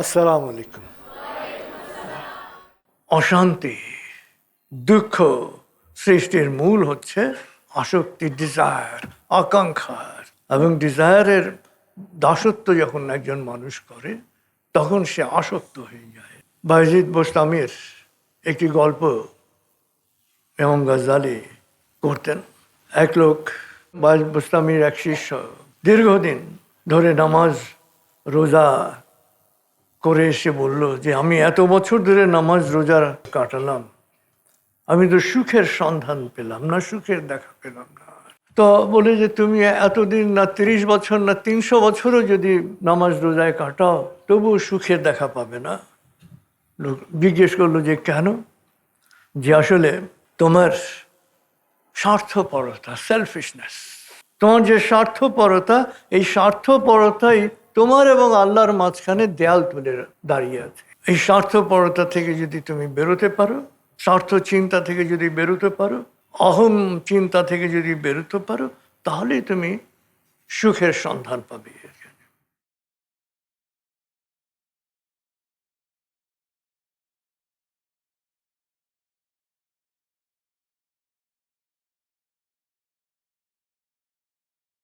আসসালামু আলাইকুম। অশান্তি, দুঃখ সৃষ্টির মূল হচ্ছে আসক্তি ডিজায়ার আকাঙ্ক্ষার এবং ডিজায়ারের দাসত্ব যখন একজন মানুষ করে, তখন সে আসক্ত হয়ে যায়। বাইজিদ বোস্তামির একটি গল্প ইমাম গাজ্জালি করতেন। এক লোক বাইজ বোস্তামির এক শিষ্য, দীর্ঘদিন ধরে নামাজ, রোজা করে এসে বলল যে, আমি এত বছর ধরে নামাজ রোজা কাটালাম। আমি তো সুখের সন্ধান পেলাম না, সুখের দেখা পেলাম না। তো বলে যে, তুমি এতদিন না তিরিশ বছর না তিনশো বছরও যদি নামাজ রোজায় কাটাও, তবুও সুখের দেখা পাবে না। লোক জিজ্ঞেস করল যে, কেন? যে, আসলে তোমার স্বার্থপরতা সেলফিশনেস তোমার যে স্বার্থপরতা, এই স্বার্থপরতাই তোমার এবং আল্লাহর মাঝখানে দেয়াল তুলে দাঁড়িয়ে আছে। এই স্বার্থপরতা থেকে যদি তুমি বেরোতে পারো স্বার্থ চিন্তা থেকে যদি বেরোতে পারো অহম চিন্তা থেকে যদি বেরোতে পারো, তাহলেই তুমি সুখের সন্ধান পাবে।